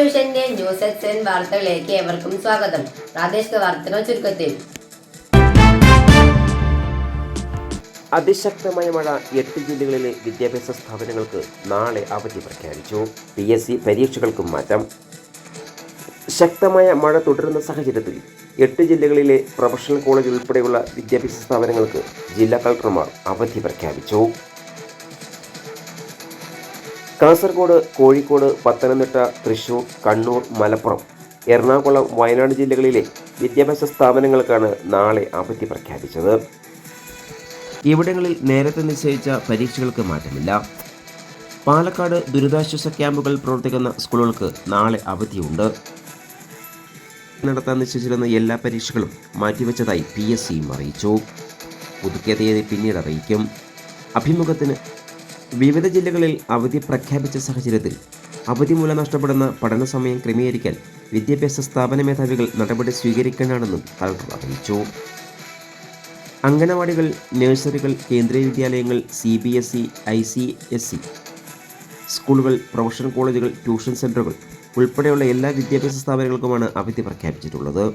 S N വാർത്തകളിലേക്ക് ഏവർക്കും സ്വാഗതം. പ്രാദേശിക വാർത്തകൾ ചുരുക്കത്തിൽ. അതിശക്തമായ മഴ എട്ട് ജില്ലകളിലെ വിദ്യാഭ്യാസ സ്ഥാപനങ്ങൾക്ക് നാളെ അവധി പ്രഖ്യാപിച്ചു. പി എസ് സി പരീക്ഷകൾക്കും മാറ്റം. ശക്തമായ മഴ തുടരുന്ന സാഹചര്യത്തിൽ എട്ട് ജില്ലകളിലെ പ്രൊഫഷണൽ കോളേജ് ഉൾപ്പെടെയുള്ള വിദ്യാഭ്യാസ സ്ഥാപനങ്ങൾക്ക് ജില്ലാ കളക്ടർമാർ അവധി പ്രഖ്യാപിച്ചു. കാസർഗോഡ് കോഴിക്കോട് പത്തനംതിട്ട തൃശൂർ കണ്ണൂർ മലപ്പുറം എറണാകുളം വയനാട് ജില്ലകളിലെ വിദ്യാഭ്യാസ സ്ഥാപനങ്ങൾക്കാണ് നാളെ അവധി പ്രഖ്യാപിച്ചത്. ഇവിടങ്ങളിൽ നേരത്തെ നിശ്ചയിച്ച പരീക്ഷകൾക്ക് മാറ്റമില്ല. പാലക്കാട് ദുരിതാശ്വാസ ക്യാമ്പുകൾ പ്രവർത്തിക്കുന്ന സ്കൂളുകൾക്ക് നാളെ അവധിയുണ്ട്. നടത്താൻ നിശ്ചയിച്ചിരുന്ന എല്ലാ പരീക്ഷകളും മാറ്റിവെച്ചതായി പി എസ് സിയും അറിയിച്ചു. പുതുക്കിയ തീയതി പിന്നീട് അറിയിക്കും. അഭിമുഖത്തിന് വിവിധ ജില്ലകളിൽ അവധി പ്രഖ്യാപിച്ച സാഹചര്യത്തിൽ അവധി മൂലം നഷ്ടപ്പെടുന്ന പഠന സമയം ക്രമീകരിക്കാൻ വിദ്യാഭ്യാസ സ്ഥാപന മേധാവികൾ നടപടി സ്വീകരിക്കാനാണെന്നും കളക്ടർ അറിയിച്ചു. അംഗനവാടികൾ നഴ്സറികൾ കേന്ദ്രീയ വിദ്യാലയങ്ങൾ C B S E I C S E സ്കൂളുകൾ പ്രൊഫഷണൽ കോളേജുകൾ ട്യൂഷൻ സെന്ററുകൾ ഉൾപ്പെടെയുള്ള എല്ലാ വിദ്യാഭ്യാസ സ്ഥാപനങ്ങൾക്കുമാണ് അവധി പ്രഖ്യാപിച്ചിട്ടുള്ളത്.